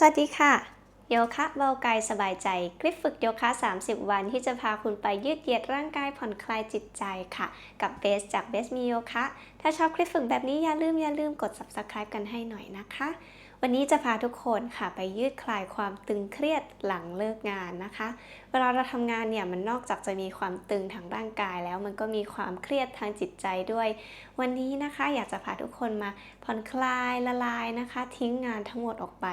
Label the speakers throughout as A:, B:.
A: สวัสดีค่ะ โยคะเบากายสบายใจ คลิปฝึกโยคะ 30 วันที่จะพาคุณไปยืดเหยียดร่างกายผ่อนคลายจิตใจค่ะ กับเบสจากเบสมีโยคะ ถ้าชอบคลิปฝึกแบบนี้อย่าลืมอย่าลืมกด subscribe กันให้หน่อยนะคะ วันนี้จะพาทุกคนค่ะไปยืดคลายความตึงเครียดหลังเลิกงานนะคะ เวลาเราทำงานเนี่ยมันนอกจากจะมีความตึงทางร่างกายแล้วมันก็มีความเครียดทางจิตใจด้วย วันนี้นะคะอยากจะพาทุกคนมาผ่อนคลายละลายนะคะ ทิ้งงานทั้งหมดออกไป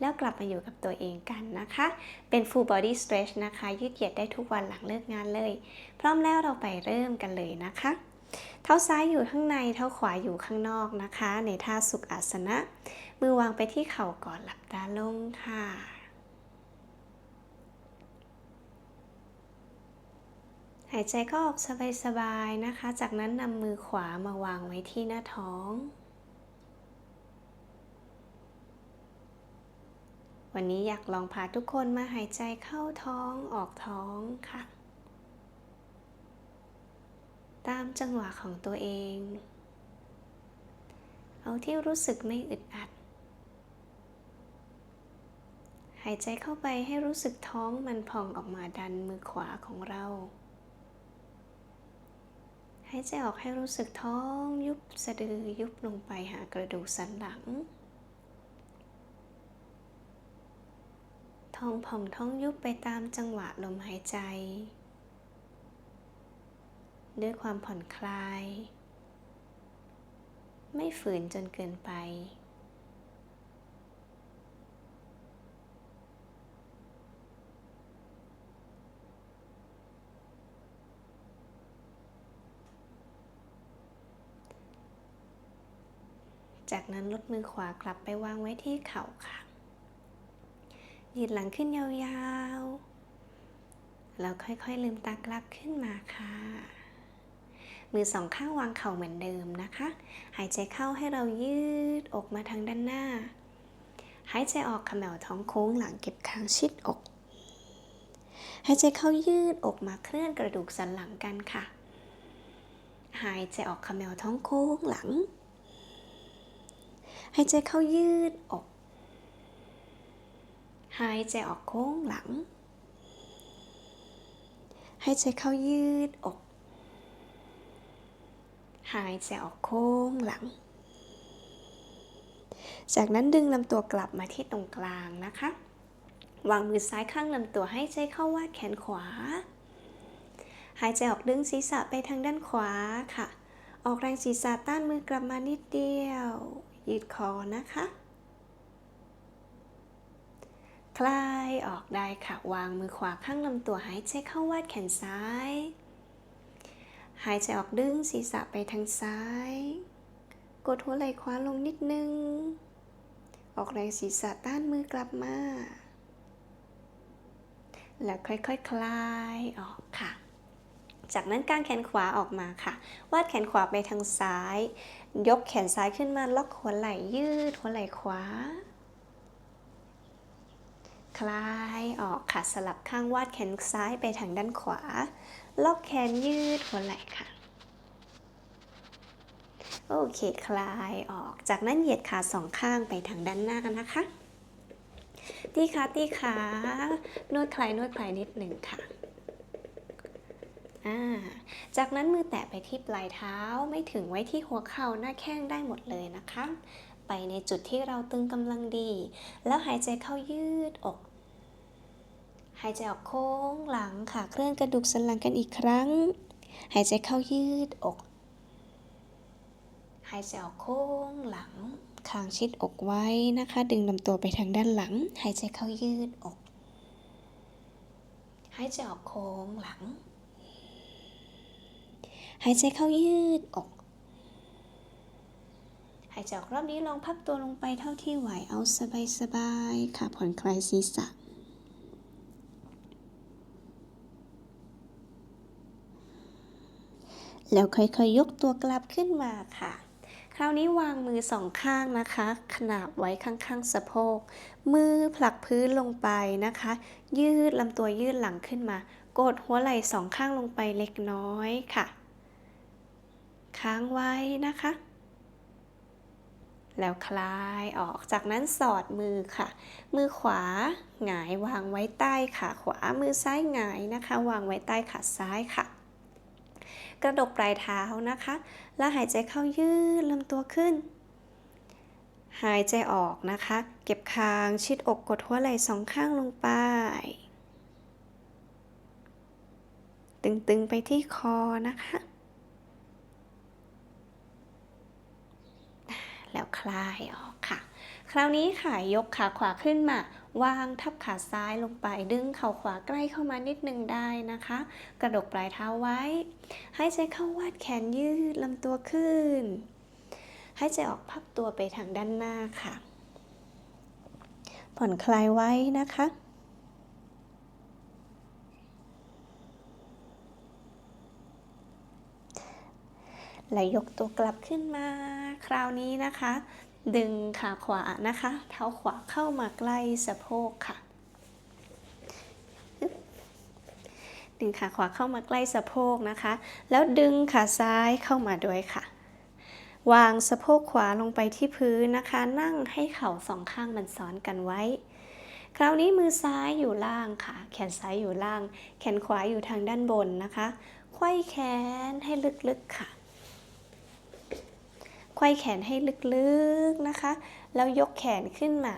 A: แล้วกลับมาอยู่กับตัวเองกันนะคะ เป็น full body stretch นะคะ ยืดเหยียดได้ทุกวันหลังเลิกงานเลย พร้อมแล้วเราไปเริ่มกันเลยนะคะเท้าซ้ายอยู่ข้างใน เท้าขวาอยู่ข้างนอกนะคะ ในท่าสุขอาสนะ มือวางไปที่เข่าก่อนหลับตาลงค่ะ หายใจก็ออกสบายๆนะคะ จากนั้นนำมือขวามาวางไว้ที่หน้าท้อง วันนี้อยากลองพาทุกคนมาหายใจเข้าท้องออกท้องค่ะ ตามจังหวะของตัวเองเอาที่รู้สึกไม่อึดอัด หายใจเข้าไปให้รู้สึกท้องมันพองออกมาดันมือขวาของเรา หายใจออกให้รู้สึกท้องยุบสะดือยุบลงไปหากระดูกสันหลัง ท้องผ่องท้องยุบไปตามจังหวะลมหายใจ ด้วยความผ่อนคลาย ไม่ฝืนจนเกินไป จากนั้นลดมือขวากลับไปวางไว้ที่เข่าค่ะ ยืดหลังขึ้นยาวๆ แล้วค่อยๆ ลืมตากลับขึ้นมาค่ะ มือสองข้างวางเข่าเหมือนเดิมนะคะ หายใจเข้าให้เรายืดอกมาทางด้านหน้า หายใจออกขมวท้องโค้งหลังเก็บคางชิดอก หายใจเข้ายืดอกมาเคลื่อนกระดูกสันหลังกันค่ะ หายใจออกขมวท้องโค้งหลัง หายใจเข้ายืดอก หายใจออกโค้งหลัง หายใจเข้ายืดอก หายใจออกโค้งหลัง จากนั้นดึงลำตัวกลับมาที่ตรงกลางนะคะ วางมือซ้ายข้างลำตัวให้ใจเข้าวาดแขนขวา หายใจออกดึงศีรษะไปทางด้านขวาค่ะ ออกแรงศีรษะต้านมือกลับมานิดเดียว ยืดคอนะคะ คลายออกได้ค่ะ วางมือขวาข้างลำตัวหายใจเข้าวาดแขนซ้าย หายใจออกดึงศีรษะไปทางซ้าย กดหัวไหล่ขวาลงนิดนึง ออกแรงศีรษะต้านมือกลับมา แล้วค่อยๆคคลายออกค่ะ จากนั้นกางแขนขวาออกมาค่ะ วาดแขนขวาไปทางซ้าย ยกแขนซ้ายขึ้นมาล็อกหัวไหล่ยืดหัวไหล่ขวา คลายออกค่ะสลับข้างวาดแขนซ้ายไปทางด้านขวา ล็อกแขนยืดหัวไหล่ค่ะโอเคคลายออก จากนั้นเหยียดขาสองข้างไปทางด้านหน้านะคะตีขาตีขานวดคลายนวดคลายนิดหนึ่งค่ะ จากนั้นมือแตะไปที่ปลายเท้าไม่ถึงไว้ที่หัวเข่าหน้าแข้งได้หมดเลยนะคะ ไปในจุดที่เราตึงกำลังดี แล้วหายใจเข้ายืดอก หายใจออกโค้งหลังค่ะเคลื่อนกระดูกสันหลังกันอีกครั้ง หายใจเข้ายืดอก หายใจออกโค้งหลังคางชิดอกไว้นะคะ ดึงลำตัวไปทางด้านหลัง หายใจเข้ายืดอก หายใจออกโค้งหลัง หายใจเข้ายืดอก หายใจออกรอบนี้ลองพักตัวลงไปเท่าที่ไหวเอาสบายๆค่ะผ่อนคลายศีรษะแล้วค่อยๆยยกตัวกลับขึ้นมาค่ะ คราวนี้วางมือสองข้างนะคะ ขนาบไว้ข้างๆสะโพก มือผลักพื้นลงไปนะคะ ยืดลำตัวยืดหลังขึ้นมา กดหัวไหล่สองข้างลงไปเล็กน้อยค่ะ ค้างไว้นะคะ แล้วคลายออกจากนั้นสอดมือค่ะ มือขวาหงายวางไว้ใต้ขาขวามือซ้ายหงายนะคะ วางไว้ใต้ขาซ้ายค่ะ กระดกปลายเท้านะคะ แล้วหายใจเข้ายืดลำตัวขึ้นหายใจออกนะคะ เก็บคางชิดอกกดหัวไหล่สองข้างลงไป ตึงๆไปที่คอนะคะ แล้วคลายออกค่ะ คราวนี้ค่ะยกขาขวาขึ้นมาวางทับขาซ้ายลงไป ดึงเข่าขวาใกล้เข้ามานิดนึงได้นะคะ กระดกปลายเท้าไว้ ให้ใจเข้าวาดแขนยืดลำตัวขึ้น ให้ใจออกพับตัวไปทางด้านหน้าค่ะ ผ่อนคลายไว้นะคะ และยกตัวกลับขึ้นมา คราวนี้นะคะ ดึงขาขวานะคะ เท้าขวาเข้ามาใกล้สะโพกค่ะ ดึงขาขวาเข้ามาใกล้สะโพกนะคะ แล้วดึงขาซ้ายเข้ามาด้วยค่ะ วางสะโพกขวาลงไปที่พื้นนะคะ นั่งให้เข่าสองข้างมันซ้อนกันไว้ คราวนี้มือซ้ายอยู่ล่างค่ะ แขนซ้ายอยู่ล่าง แขนขวาอยู่ทางด้านบนนะคะไขว้แขนให้ลึกๆค่ะ ไขว้แขนให้ลึกๆนะคะ แล้วยกแขนขึ้นมา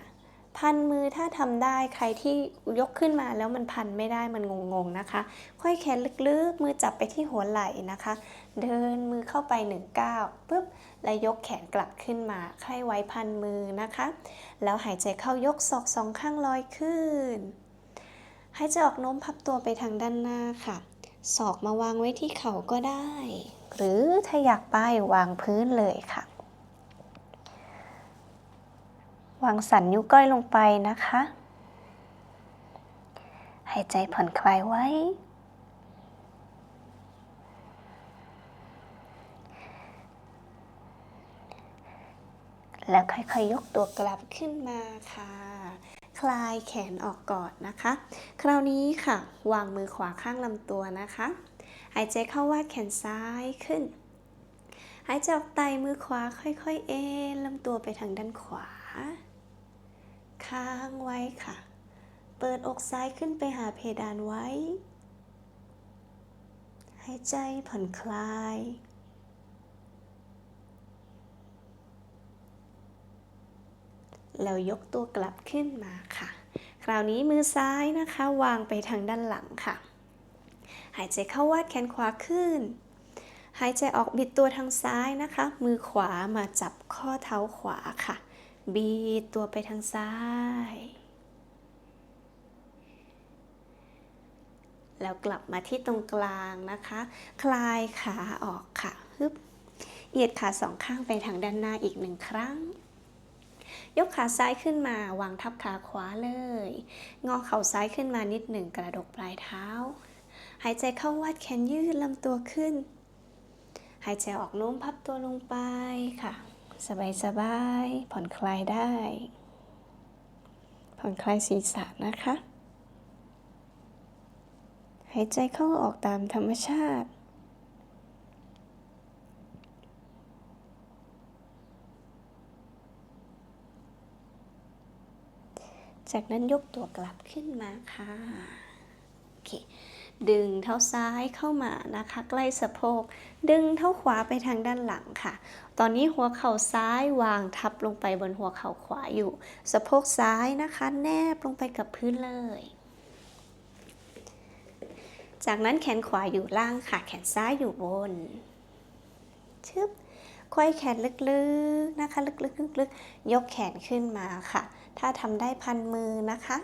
A: พันมือถ้าทำได้ใครที่ยกขึ้นมาแล้วมันพันไม่ได้มันงงๆนะคะไขว้แขนลึกๆ มือจับไปที่หัวไหล่นะคะ เดินมือเข้าไป1ก้าวปุ๊บแล้วยกแขนกลับขึ้นมาไขว้ไว้พันมือนะคะ แล้วหายใจเข้ายกศอกสองข้างลอยขึ้นหายใจออกโน้มพับตัวไปทางด้านหน้าค่ะศอกมาวางไว้ที่เข่าก็ได้ หรือถ้าอยากป้ายวางพื้นเลยค่ะ วางสันนิ้วก้อยลงไปนะคะ หายใจผ่อนคลายไว้ แล้วค่อยๆยกตัวกลับขึ้นมาค่ะคลายแขนออกก่อนนะคะ คราวนี้ค่ะ วางมือขวาข้างลำตัวนะคะ หายใจเข้าวาดแขนซ้ายขึ้น หายใจออกไตมือขวาค่อยๆ เอ็นลำตัวไปทางด้านขวา ค้างไว้ค่ะ เปิดอกซ้ายขึ้นไปหาเพดานไว้ หายใจผ่อนคลายแล้วยกตัวกลับขึ้นมาค่ะ คราวนี้มือซ้ายนะคะ วางไปทางด้านหลังค่ะ หายใจเข้าวาดแขนขวาขึ้น หายใจออกบิดตัวทางซ้ายนะคะ มือขวามาจับข้อเท้าขวาค่ะ บีดตัวไปทางซ้าย แล้วกลับมาที่ตรงกลางนะคะ คลายขาออกค่ะฮึบเหยียดขาสองข้างไปทางด้านหน้าอีกหนึ่งครั้ง ยกขาซ้ายขึ้นมาวางทับขาขวาเลย งอเข่าซ้ายขึ้นมานิดหนึ่งกระดกปลายเท้า หายใจเข้าวาดแขนยืดลำตัวขึ้น หายใจออกโน้มพับตัวลงไปค่ะ สบายสบายผ่อนคลายได้ ผ่อนคลายศีรษะนะคะ หายใจเข้าออกตามธรรมชาติจากนั้นยกตัวกลับขึ้นมาค่ะ โอเค ดึงเท้าซ้ายเข้ามานะคะ ใกล้สะโพก ดึงเท้าขวาไปทางด้านหลังค่ะ ตอนนี้หัวเข่าซ้ายวางทับลงไปบนหัวเข่าขวาอยู่ สะโพกซ้ายนะคะ แนบลงไปกับพื้นเลย จากนั้นแขนขวาอยู่ล่างค่ะ แขนซ้ายอยู่บน ชึบควยแขนลึกๆนะคะ ลึกๆลึกๆยกแขนขึ้นมาค่ะ ถ้าทำได้พันมือนะคะ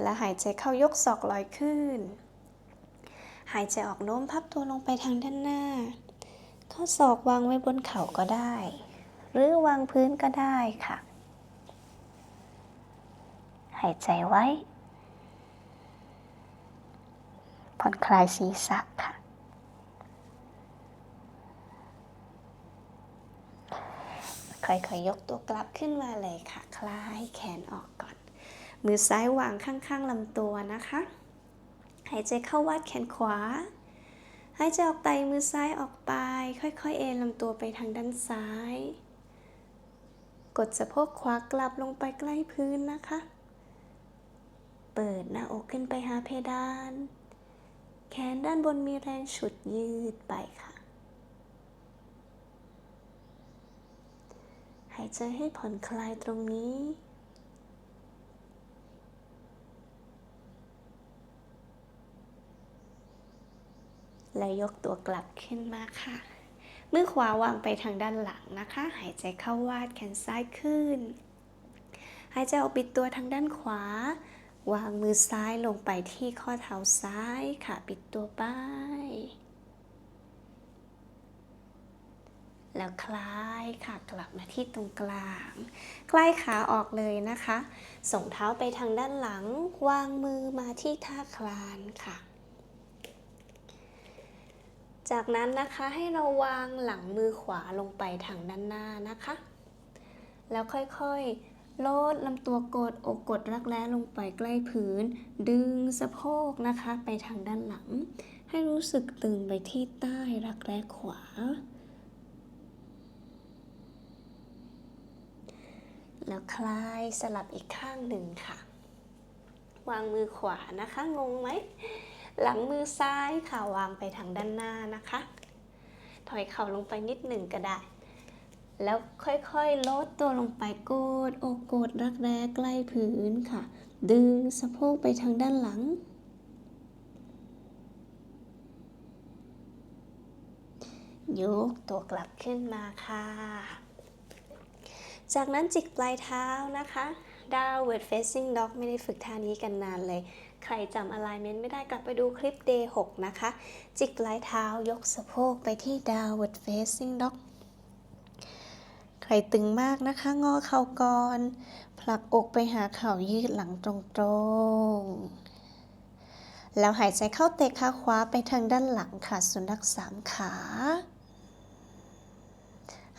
A: แล้วหายใจเข้ายกศอกลอยขึ้น หายใจออกโน้มพับตัวลงไปทางด้านหน้า ข้อศอกวางไว้บนเข่าก็ได้ หรือวางพื้นก็ได้ค่ะ หายใจไว้ ผ่อนคลายศีรษะค่ะค่อยๆยกตัวกลับขึ้นมาเลยค่ะ คลายแขนออกก่อน มือซ้ายวางข้างๆลำตัวนะคะ หายใจเข้าวาดแขนขวา หายใจออกไตมือซ้ายออกไป ค่อยๆ เอนลำตัวไปทางด้านซ้าย กดสะโพกขวากลับลงไปใกล้พื้นนะคะ เปิดหน้าอกขึ้นไปหาเพดาน แขนด้านบนมีแรงฉุดยืดไปค่ะหายใจให้ผ่อนคลายตรงนี้ และยกตัวกลับขึ้นมาค่ะ มือขวาวางไปทางด้านหลังนะคะ หายใจเข้าวาดแขนซ้ายขึ้น หายใจออกปิดตัวทางด้านขวา วางมือซ้ายลงไปที่ข้อเท้าซ้ายค่ะ ปิดตัวไป แล้วคลายค่ะ กลับมาที่ตรงกลาง คลายขาออกเลยนะคะ ส่งเท้าไปทางด้านหลัง วางมือมาที่ท่าคลานค่ะ จากนั้นนะคะให้เราวางหลังมือขวาลงไปทางด้านหน้านะคะ แล้วค่อยๆลดลำตัวกดอกกดรักแร้ลงไปใกล้พื้น ดึงสะโพกนะคะไปทางด้านหลัง ให้รู้สึกตึงไปที่ใต้รักแร้ขวา แล้วคลายสลับอีกข้างหนึ่งค่ะ วางมือขวานะคะ งงไหม หลังมือซ้ายค่ะวางไปทางด้านหน้านะคะ ถอยเข่าลงไปนิดหนึ่งก็ได้ แล้วค่อยๆลดตัวลงไปกดอกกดรักแร้ใกล้พื้นค่ะ ดึงสะโพกไปทางด้านหลังยกตัวกลับขึ้นมาค่ะ จากนั้นจิกปลายเท้านะคะ downward facing dog ไม่ได้ฝึกท่านี้กันนานเลย ใครจำ alignment ไม่ได้กลับไปดูคลิป day 6 นะคะ จิกปลายเท้ายกสะโพกไปที่ downward facing dog ใครตึงมากนะคะ งอเข่าก่อน ผลักอกไปหาเข่ายืดหลังตรงๆ แล้วหายใจเข้าเตะขาขวาไปทางด้านหลังค่ะสุนัขสามขา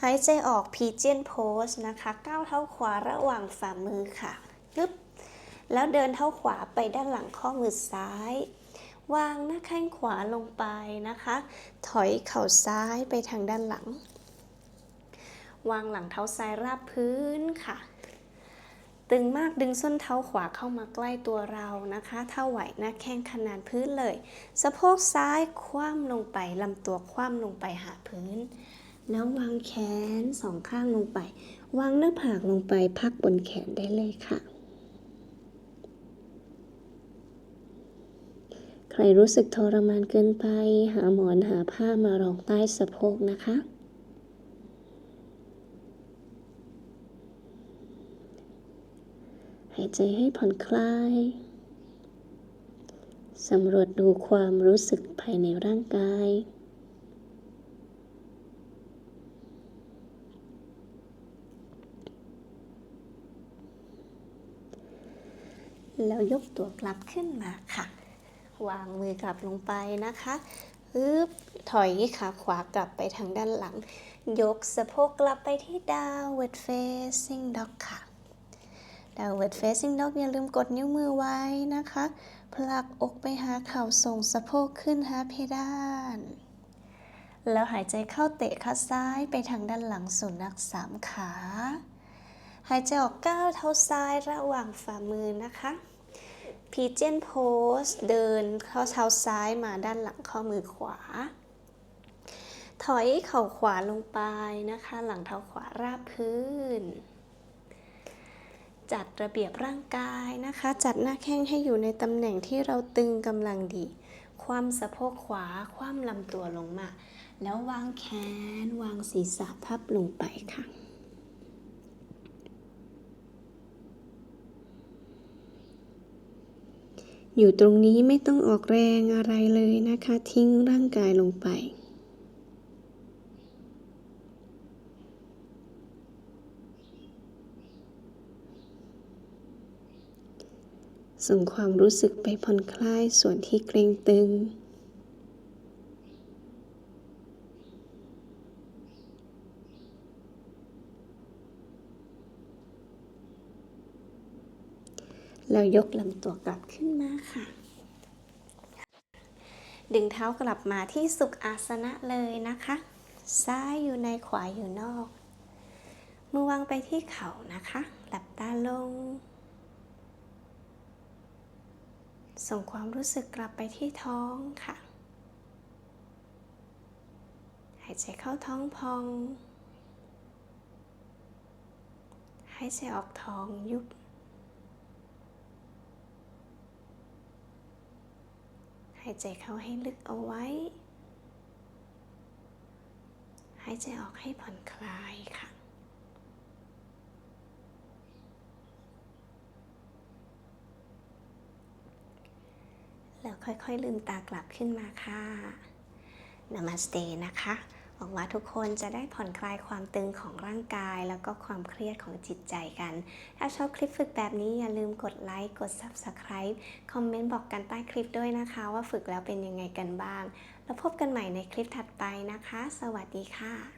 A: หายใจออก pigeon pose นะคะ ก้าวเท้าขวาระหว่างฝ่ามือค่ะกึบ แล้วเดินเท้าขวาไปด้านหลังข้อมือซ้าย วางหน้าแข้งขวาลงไปนะคะ ถอยเข่าซ้ายไปทางด้านหลัง วางหลังเท้าซ้ายราบพื้นค่ะ ตึงมากดึงส้นเท้าขวาเข้ามาใกล้ตัวเรานะคะถ้าไหวหน้าแข้งขนานพื้นเลย สะโพกซ้ายคว่ำลงไปลำตัวคว่ำลงไปหาพื้นแล้ววางแขนสองข้างลงไป วางหน้าผากลงไปพักบนแขนได้เลยค่ะ ใค รรู้สึกทรมานเกินไป หาหมอนหาผ้ามารองใต้สะโพกนะคะ หายใจให้ผ่อนคลายสำรวจดูความรู้สึกภายในร่างกายแล้วยกตัวกลับขึ้นมาค่ะ วางมือกลับลงไปนะคะฮึบถอยขาขวากลับไปทางด้านหลัง ยกสะโพกกลับไปที่ downward facing dog ค่ะ downward facing dog อย่าลืมกดนิ้วมือไว้นะคะ ผลักอกไปหาเข่าส่งสะโพกขึ้นหาเพดาน แล้วหายใจเข้าเตะขาซ้ายไปทางด้านหลังสุนัขสามขา หายใจออกก้าวเท้าซ้ายระหว่างฝ่ามือนะคะ Pigeon Pose เดินเข้าเท้าซ้ายมาด้านหลังข้อมือขวา ถอยเข่าขวาลงไปนะคะ หลังเท้าขวาราบพื้น จัดระเบียบร่างกายนะคะ จัดหน้าแข้งให้อยู่ในตำแหน่งที่เราตึงกำลังดี คว่ำสะโพกขวา คว่ำลำตัวลงมา แล้ววางแขน วางศีรษะทับลงไปค่ะ อยู่ตรงนี้ไม่ต้องออกแรงอะไรเลยนะคะ ทิ้งร่างกายลงไป ส่งความรู้สึกไปผ่อนคลายส่วนที่เกร็งตึง แล้วยกลำตัวกลับขึ้นมาค่ะ ดึงเท้ากลับมาที่สุขอาสนะเลยนะคะ ซ้ายอยู่ในขวาอยู่นอก มือวางไปที่เข่านะคะ หลับตาลง ส่งความรู้สึกกลับไปที่ท้องค่ะ หายใจเข้าท้องพอง หายใจออกท้องยุบ หายใจเข้าให้ลึกเอาไว้ หายใจออกให้ผ่อนคลายค่ะแล้วค่อยๆลืมตากลับขึ้นมาค่ะนามาสเตนะคะ หวังว่าทุกคนจะได้ผ่อนคลายความตึงของร่างกาย แล้วก็ความเครียดของจิตใจกัน ถ้าชอบคลิปฝึกแบบนี้อย่าลืมกดไลค์ กด Subscribe คอมเมนต์บอกกันใต้คลิปด้วยนะคะ ว่าฝึกแล้วเป็นยังไงกันบ้าง แล้วพบกันใหม่ในคลิปถัดไปนะคะ สวัสดีค่ะ